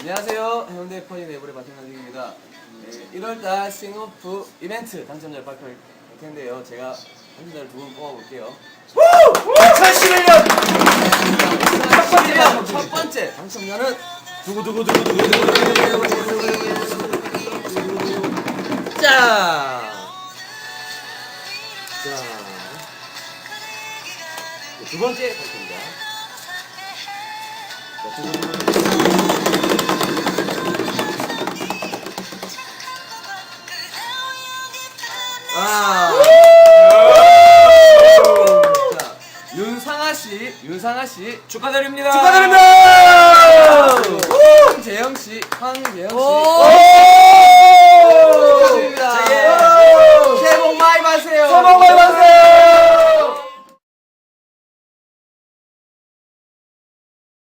안녕하세요. 해운대 포니 네이버의 마틴강직입니다. 네, 1월달 싱오프 이벤트 당첨자를 발표할 텐데요. 제가 당첨자를 두 분 뽑아볼게요. 2011년 첫 번째, 첫 번째 당첨자는 자, 자, 두 번째 당첨자. 자, 두구두구. 아. 윤상아 씨, 윤상아 씨 축하드립니다. 축하드립니다. 황재영 씨, 황재영 씨. 축하드립니다. 제게 예. 새해 복 많이 받으세요. 새해 복 많이